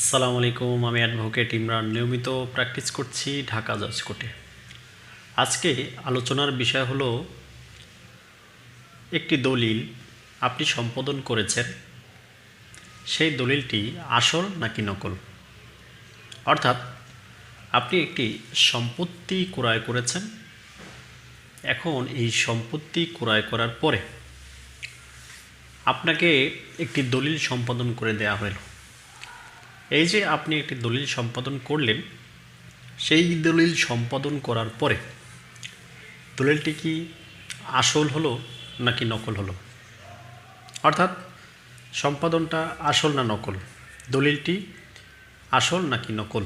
আসসালামু আলাইকুম, আমি অ্যাডভোকেট ইমরান। নিয়মিত প্র্যাকটিস করছি ঢাকা জজ কোর্টে। আজকে আলোচনার বিষয় হলো, একটি দলিল আপনি সম্পাদন করেছেন, সেই দলিলটি আসল নাকি নকল? অর্থাৎ, আপনি একটি সম্পত্তি ক্রয় করেছেন, এখন এই সম্পত্তি ক্রয় করার পরে আপনাকে একটি দলিল সম্পাদন করে দেওয়া হলো। এই যে আপনি একটি দলিল সম্পাদন করলেন, সেই দলিল সম্পাদন করার পরে দলিলটি কি আসল হলো নাকি নকল হলো? অর্থাৎ সম্পাদনটা আসল না নকল? দলিলটি আসল নাকি নকল?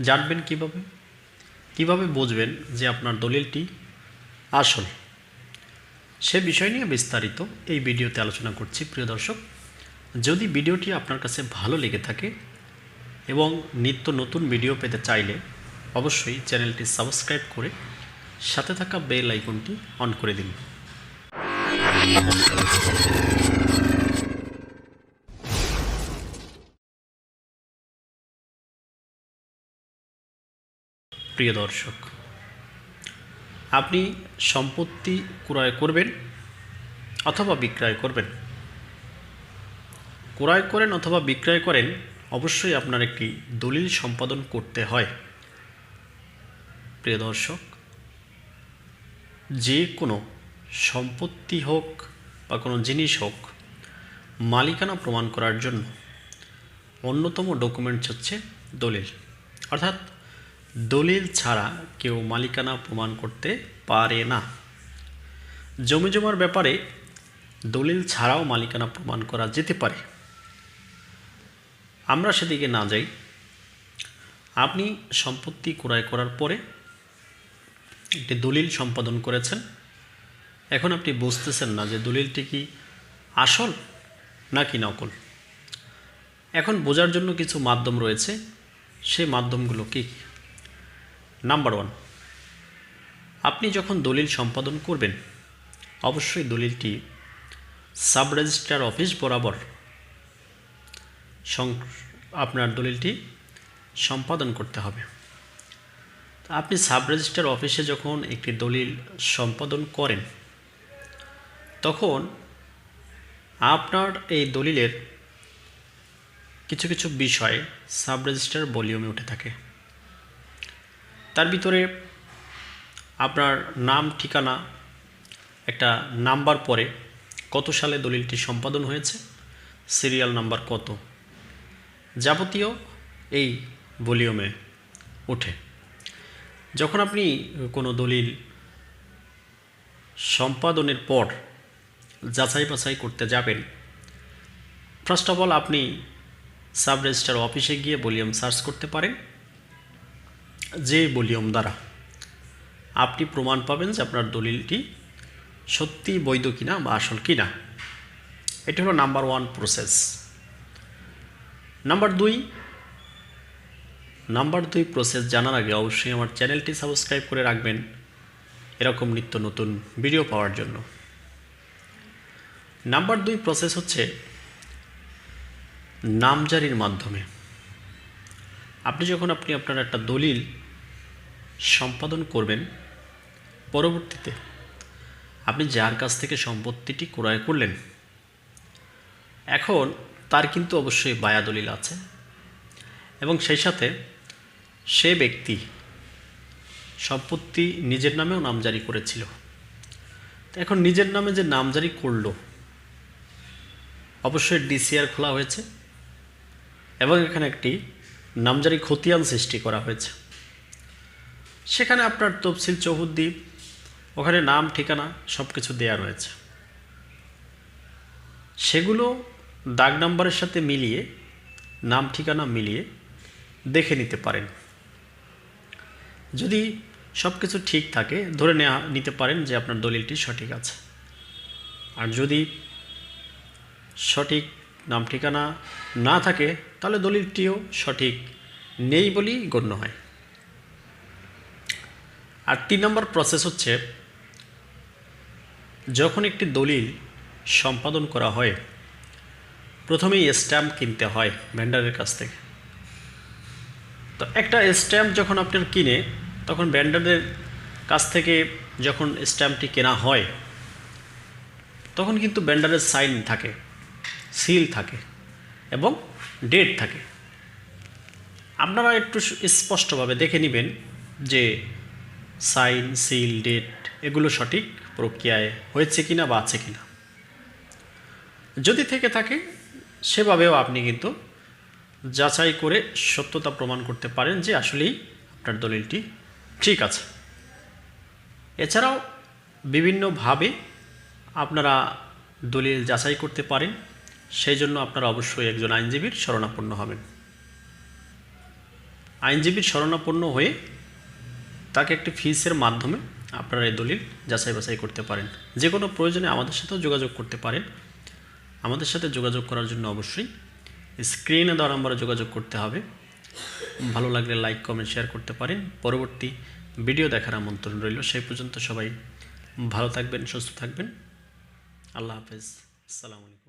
জানবেন কীভাবে? কীভাবে বুঝবেন যে আপনার দলিলটি আসল? সে বিষয় নিয়ে বিস্তারিত এই ভিডিওতে আলোচনা করছি, প্রিয় দর্শক। যদি ভিডিওটি আপনার কাছে ভালো লেগে থাকে এবং নিত্য নতুন ভিডিও পেতে চাইলে অবশ্যই চ্যানেলটি সাবস্ক্রাইব করে সাথে থাকা বেল আইকনটি অন করে দিন। প্রিয় দর্শক, আপনি সম্পত্তি ক্রয় করবেন অথবা বিক্রয় করবেন? ক্রয় করেন অথবা বিক্রয় করেন, অবশ্যই আপনার একটি দলিল সম্পাদন করতে হয়। প্রিয় দর্শক, যে কোনো সম্পত্তি হোক বা কোনো জিনিস হোক, মালিকানা প্রমাণ করার জন্য অন্যতম ডকুমেন্টস হচ্ছে দলিল। অর্থাৎ দলিল ছাড়া কেউ মালিকানা প্রমাণ করতে পারে না। জমি জমার ব্যাপারে দলিল ছাড়াও মালিকানা প্রমাণ করা যেতে পারে। আমরা সেদিকে না যাই, আপনি সম্পত্তি ক্রয় করার পরে একটি দলিল সম্পাদন করেছেন। এখন আপনি বুঝতেছেন না যে দলিলটি কি আসল নাকি নকল। এখন বোঝার জন্য কিছু মাধ্যম রয়েছে, সেই মাধ্যমগুলো কী নাম্বার ওয়ান আপনি যখন দলিল সম্পাদন করবেন, অবশ্যই দলিলটি সাব রেজিস্ট্রার অফিস বরাবর আপনার দলিলটি সম্পাদন করতে হবে। আপনি সাব রেজিস্ট্রার অফিসে যখন একটি দলিল সম্পাদন করেন, তখন আপনার এই দলিলের কিছু কিছু বিষয় সাব রেজিস্ট্রার ভলিউমে উঠে থাকে। তার ভিতরে আপনার নাম, ঠিকানা, একটা নাম্বার পরে কত সালে দলিলটি সম্পাদন হয়েছে, সিরিয়াল নাম্বার কত যাবতীয় এই ভলিউমে ওঠে যখন আপনি কোনো দলিল সম্পাদনের পর যাচাই বাছাই করতে যাবেন ফার্স্ট অফ অল আপনি সাব রেজিস্ট্রার অফিসে গিয়ে ভলিউম সার্চ করতে পারেন। যে ভলিউম দ্বারা আপনি প্রমাণ পাবেন যে আপনার দলিলটি সত্যি বৈধ কিনা বা আসল কিনা। এটা হলো নাম্বার ওয়ান প্রসেস নাম্বার দুই নাম্বার দুই প্রসেস জানার আগে অবশ্যই আমার চ্যানেলটি সাবস্ক্রাইব করে রাখবেন এরকম নিত্য নতুন ভিডিও পাওয়ার জন্য। নাম্বার দুই প্রসেস হচ্ছে নামজারির মাধ্যমে। আপনি যখন আপনি আপনার একটা দলিল সম্পাদন করবেন, পরবর্তীতে আপনি যার কাছ থেকে সম্পত্তিটি ক্রয় করলেন, এখন তার কিন্তু অবশ্যই বায়া দলিল আছে। এবং সেই সাথে সে ব্যক্তি সম্পত্তি নিজের নামেও নামজারি করেছিল। তো এখন নিজের নামে যে নামজারি করল, অবশ্যই ডিসিআর খোলা হয়েছে এবং এখানে একটি নামজারি খতিয়ান সৃষ্টি করা হয়েছে। সেখানে আপনার তফসিল চৌহদ্দি, ওখানে নাম, ঠিকানা সব কিছু দেয়া রয়েছে। সেগুলো দাগ নাম্বারের সাথে মিলিয়ে, নাম ঠিকানা মিলিয়ে দেখে নিতে পারেন। যদি সব কিছু ঠিক থাকে, ধরে নেওয়া নিতে পারেন যে আপনার দলিলটি সঠিক আছে। আর যদি সঠিক নাম ঠিকানা না থাকে, তাহলে দলিলটিও সঠিক নেই বলেই গণ্য হয়। আর তিন নম্বর প্রসেস হচ্ছে, যখন একটি দলিল সম্পাদন করা হয় প্রথমেই স্ট্যাম্প কিনতে হয় ভেন্ডারের কাছ থেকে। তো একটা স্ট্যাম্প যখন আপনার কিনে, তখন ভেন্ডারের কাছ থেকে যখন স্ট্যাম্পটি কেনা হয়, তখন কিন্তু ভেন্ডারের সাইন থাকে সিল থাকে এবং ডেট থাকে। আপনারা একটু স্পষ্টভাবে দেখে নেবেন যে সাইন সিল ডেট এগুলো সঠিক প্রক্রিয়ায় হয়েছে কিনা বা আছে কিনা। যদি থেকে থাকে সেভাবেও আপনি কিন্তু যাচাই করে সত্যতা প্রমাণ করতে পারেন যে আসলেই আপনার দলিলটি ঠিক আছে। এছাড়াও বিভিন্নভাবে আপনারা দলিল যাচাই করতে পারেন, সেই জন্য আপনারা অবশ্যই একজন আইনজীবীর শরণাপন্ন হবেন। আইনজীবীর শরণাপন্ন হয়ে তাকে একটি ফিসের মাধ্যমে আপনারা এই দলিল যাচাই বাছাই করতে পারেন। যে কোনো প্রয়োজনে আমাদের সাথেও যোগাযোগ করতে পারেন। আমাদের সাথে যোগাযোগ করার জন্য অবশ্যই স্ক্রিনে দেওয়া নম্বরে যোগাযোগ করতে হবে। ভালো লাগলে লাইক কমেন্ট শেয়ার করতে পারেন। পরবর্তী ভিডিও দেখার আমন্ত্রণ রইল। সেই পর্যন্ত সবাই ভালো থাকবেন, সুস্থ থাকবেন। আল্লাহ হাফেজ। আসসালামু আলাইকুম।